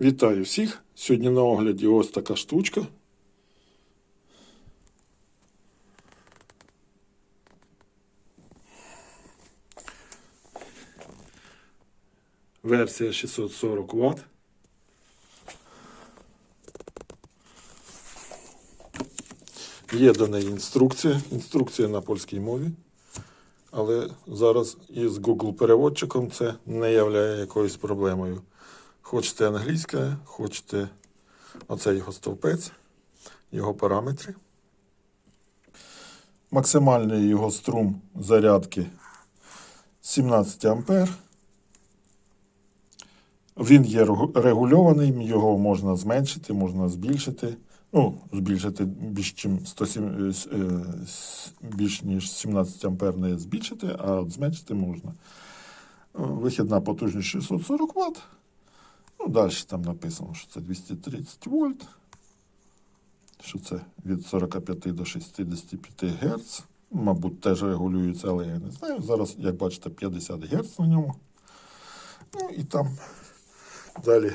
Вітаю всіх! Сьогодні на огляді ось така штучка. Версія 640 Вт. Є до неї інструкція. Інструкція на польській мові. Але зараз із Google переводчиком це не являє якоюсь проблемою. Хочете англійська, хочете оце його стовпець, його параметри. Максимальний його струм зарядки 17 А. Він є регу- регульований, його можна зменшити, можна збільшити. Ну, збільшити більш, чим 107, е, е, більш ніж 17 ампер не збільшити, а зменшити можна. Вихідна потужність 640 Вт. Ну, далі там написано, що це 230 вольт, що це від 45 до 65 Гц. Мабуть, теж регулюється, але я не знаю. Зараз, як бачите, 50 Гц на ньому. Ну і там далі.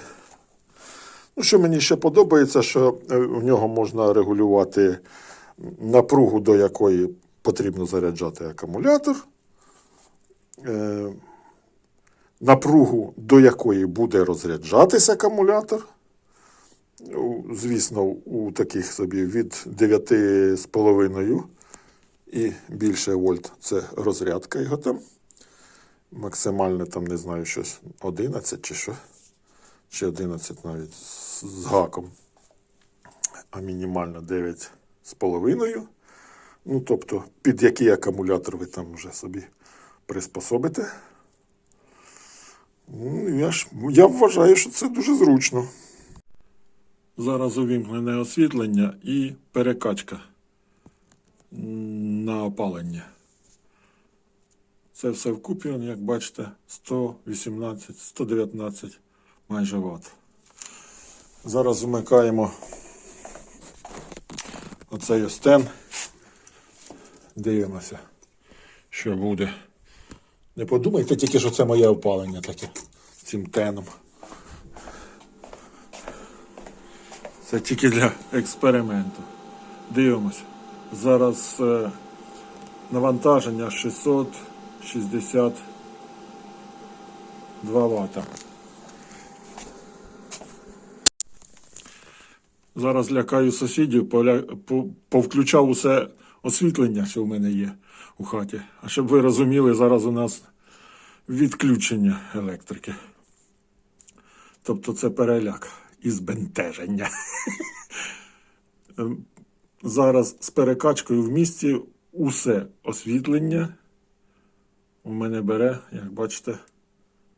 Ну, що мені ще подобається, що е, в нього можна регулювати напругу, до якої потрібно заряджати акумулятор. Напругу, до якої буде розряджатись акумулятор. Звісно, у таких собі від 9,5 і більше вольт це розрядка його там. Максимальне там, не знаю, щось 11 чи що. Чи 11 навіть з гаком. А мінімально 9,5. Ну, тобто, під який акумулятор ви там вже собі приспособите. Ну, Я, ж, я вважаю, що це дуже зручно. Зараз увімкнене освітлення і перекачка на опалення. Це все вкупі, як бачите, 118, 119 майже ватт. Зараз вмикаємо оцей стен. Дивимося, що буде. Не подумайте тільки, що це моє опалення таке цим теном. Це тільки для експерименту. Дивимося. Зараз е, навантаження 662 Вт. Зараз лякаю сусідів, поля... по- повключав усе освітлення, що в мене є у хаті. А щоб ви розуміли, зараз у нас відключення електрики. Тобто це переляк і збентеження. Зараз з перекачкою в місті усе освітлення у мене бере, як бачите,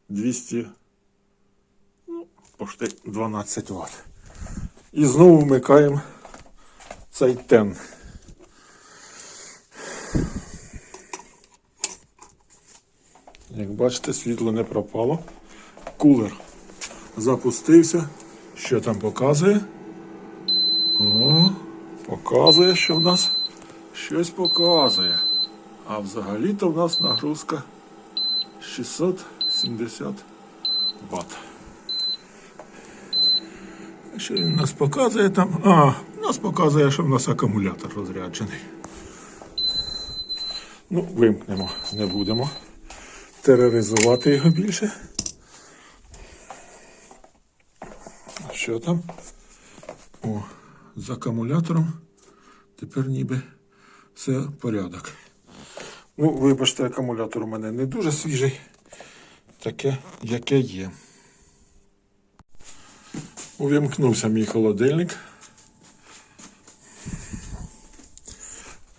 200, ну, пошти 12 Вт. І знову вмикаємо цей тен. Як бачите, світло не пропало. Кулер запустився. Що там показує? О, показує, що в нас щось показує. А взагалі-то в нас нагрузка 670 Вт. Що він нас показує там? А, нас показує, що в нас акумулятор розряджений. Ну, вимкнемо, не будемо тероризувати його більше. Що там? О, з акумулятором тепер ніби все порядок. Ну, вибачте, акумулятор у мене не дуже свіжий. Таке, яке є. Увімкнувся мій холодильник.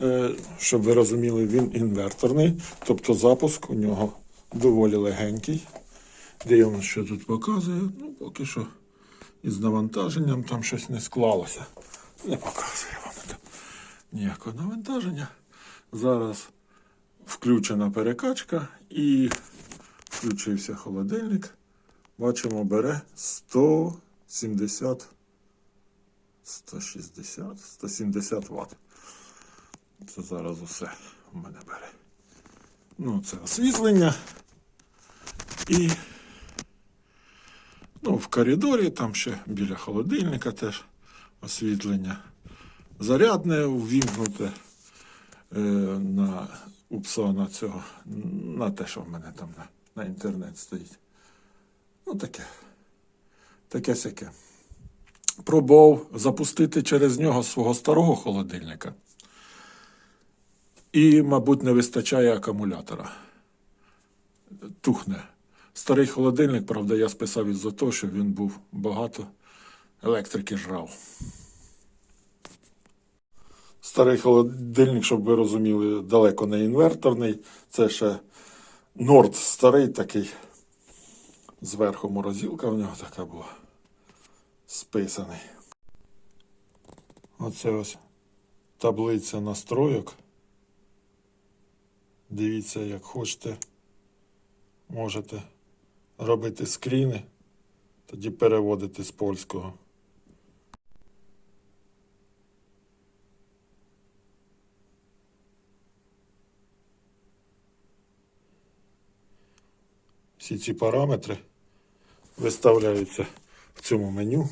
Е, Щоб ви розуміли, він інверторний, тобто запуск у нього доволі легенький. Дивимося, що тут показує. Ну, поки що із навантаженням там щось не склалося. Не показує воно там ніякого навантаження. Зараз включена перекачка і включився холодильник. Бачимо, бере 170, 160, 170 Вт. Це зараз усе у мене бере. Ну, це освітлення. І Ну, в коридорі, там ще біля холодильника теж освітлення. Зарядне ввімкнуте е, на у пса на цього, на те, що в мене там на, на інтернет стоїть. Ну, таке. Таке сяке. Пробував запустити через нього свого старого холодильника. І, мабуть, не вистачає акумулятора. Тухне. Старий холодильник, правда, я списав із-за того, що він був багато електрики жрав. Старий холодильник, щоб ви розуміли, далеко не інверторний. Це ще Норд старий такий. Зверху морозилка в нього така була. Списаний. Оце ось таблиця настройок. Дивіться, як хочете. Можете робити скріни, тоді переводити з польського. Всі ці параметри виставляються в цьому меню.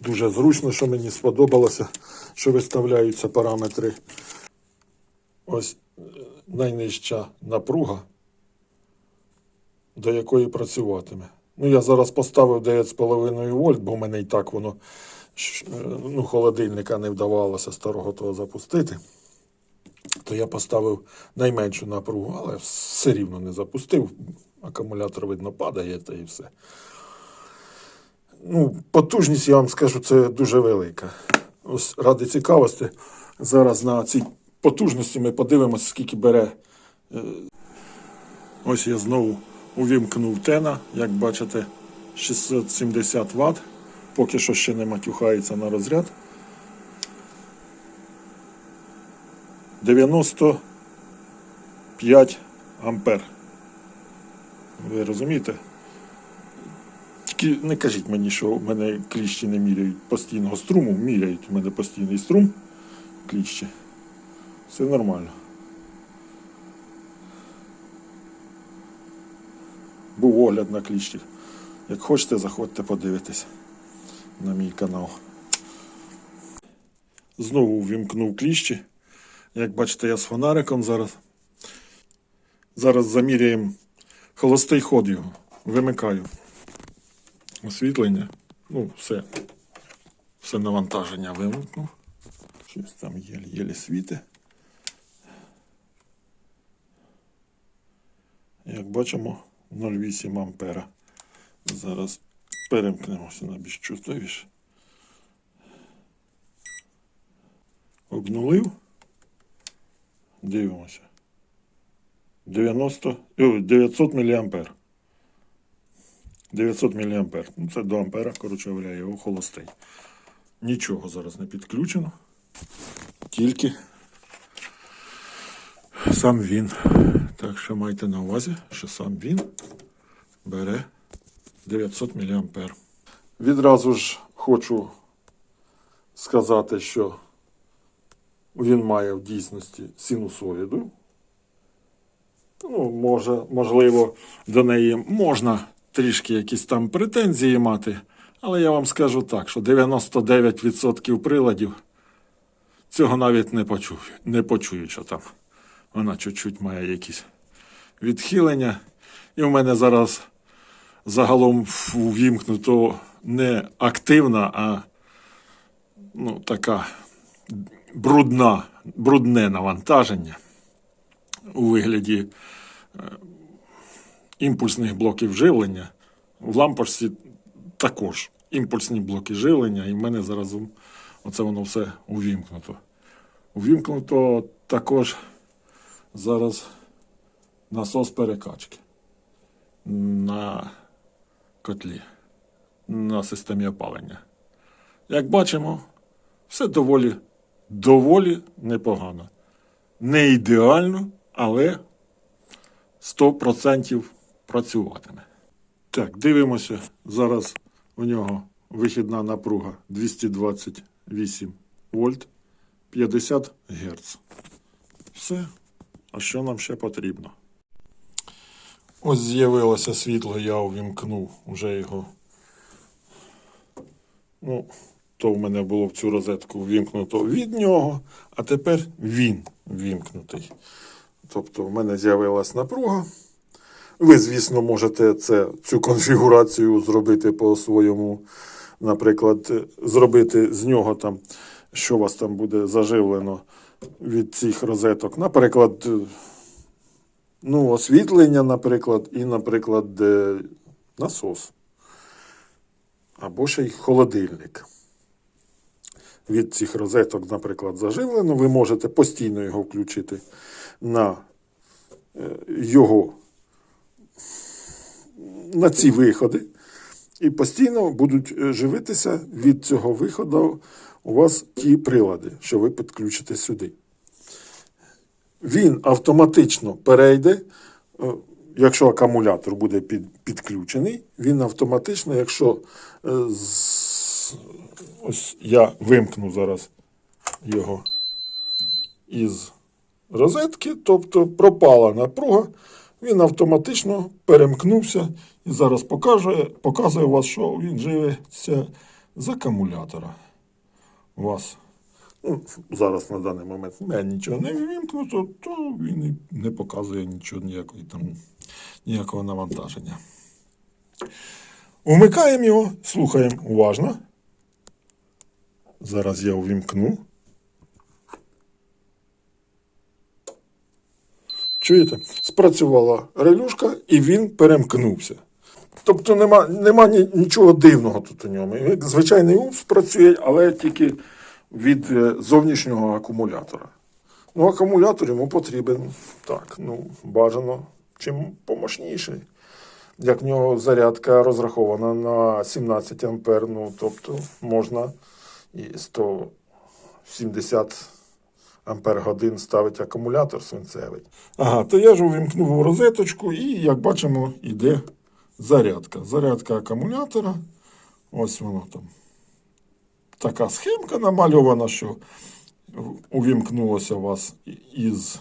Дуже зручно, що мені сподобалося, що виставляються параметри. Ось е, найнижча напруга, до якої працюватиме. Ну, я зараз поставив 9,5 вольт, бо в мене і так воно е, ну, холодильника не вдавалося старого того запустити. То я поставив найменшу напругу, але все рівно не запустив. Акумулятор, видно, падає та і все. Ну, потужність, я вам скажу, це дуже велика. Ось ради цікавості, зараз на цій потужності ми подивимося, скільки бере. е, Ось я знову увімкнув тена, як бачите, 670 Вт. Поки що ще не матюхається на розряд. 95 ампер. Ви розумієте? Тільки не кажіть мені, що в мене кліщі не міряють постійного струму. Міряють у мене постійний струм кліщі. Все нормально. Був огляд на кліщі. Як хочете, заходьте подивитись на мій канал. Знову ввімкнув кліщі. Як бачите, я з фонариком зараз. Зараз заміряємо холостий ход його. Вимикаю. Освітлення. Ну, все. Все навантаження вимкнув. Щось там єлі-єлі світи. Як бачимо, 0,8 ампера. Зараз перемкнемося на більш чутливіше. Обнулив. Дивимося. 90, 900 мА. 900 мА. Ну, це до ампера, коротше говоря, його холостий. Нічого зараз не підключено. Тільки сам він. Так що майте на увазі, що сам він бере 900 мА. Відразу ж хочу сказати, що він має в дійсності синусоїду. Ну, може, можливо, до неї можна трішки якісь там претензії мати, але я вам скажу так, що 99% приладів цього навіть не почують, не почують, що там вона чуть-чуть має якісь відхилення. І в мене зараз загалом ввімкнуто не активна, а ну, така брудна, брудне навантаження у вигляді е, імпульсних блоків живлення. В лампочці також імпульсні блоки живлення, і в мене зараз оце воно все увімкнуто. Увімкнуто також зараз насос перекачки на котлі, на системі опалення. Як бачимо, все доволі, доволі непогано. Не ідеально, але 100% працюватиме. Так, дивимося. Зараз у нього вихідна напруга 228 вольт 50 Гц. Все. А що нам ще потрібно? Ось з'явилося світло, я увімкнув вже його. Ну, то в мене було в цю розетку ввімкнуто від нього, а тепер він ввімкнутий. Тобто в мене з'явилась напруга. Ви, звісно, можете це, цю конфігурацію зробити по-своєму, наприклад, зробити з нього там, що у вас там буде заживлено від цих розеток. Наприклад, е, ну, освітлення, наприклад, і, наприклад, насос. Або ще й холодильник. Від цих розеток, наприклад, заживлено. Ви можете постійно його включити на е, його на ці виходи, і постійно будуть е, живитися від цього виходу у вас ті прилади, що ви підключите сюди. Він автоматично перейде, е, якщо акумулятор буде під, підключений, він автоматично, якщо е, ось я вимкну зараз його із розетки, тобто пропала напруга, він автоматично перемкнувся і зараз покаже, показує вас, що він живеться з акумулятора. Вас. Ну, зараз на даний момент мене нічого не вимкнуто, то він і не показує нічого, ніякої там, ніякого навантаження. Вмикаємо його, слухаємо уважно. Зараз я увімкну. Чуєте? Спрацювала релюшка і він перемкнувся. Тобто нема, нема нічого дивного тут у ньому. Звичайний УПС працює, але тільки від е, зовнішнього акумулятора. Ну, акумулятор йому потрібен так, ну, бажано чим помощніший. Як в нього зарядка розрахована на 17 ампер, ну, тобто можна і 170 ампер годин ставить акумулятор свинцевий. Ага, то я ж увімкнув розеточку і, як бачимо, йде зарядка. Зарядка акумулятора. Ось воно там. Така схемка намальована, що увімкнулося у вас із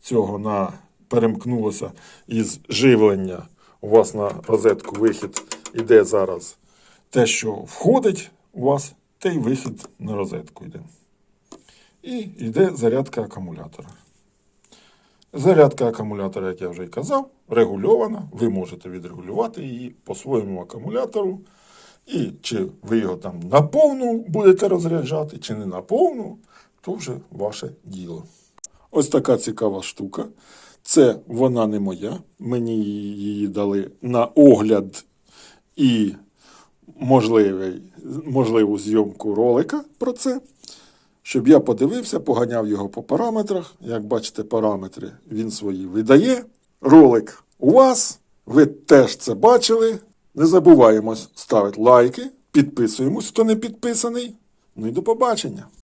цього на перемкнулося із живлення. У вас на розетку вихід іде зараз те, що входить у вас, те й вихід на розетку йде. І йде зарядка акумулятора. Зарядка акумулятора, як я вже й казав, регульована. Ви можете відрегулювати її по своєму акумулятору. І чи ви його там на повну будете розряджати, чи не на повну, то вже ваше діло. Ось така цікава штука. Це вона не моя. Мені її дали на огляд і можливий, можливу зйомку ролика про це. Щоб я подивився, поганяв його по параметрах. Як бачите, параметри він свої видає. Ролик у вас. Ви теж це бачили. Не забуваємо ставити лайки, підписуємось, хто не підписаний. Ну і до побачення.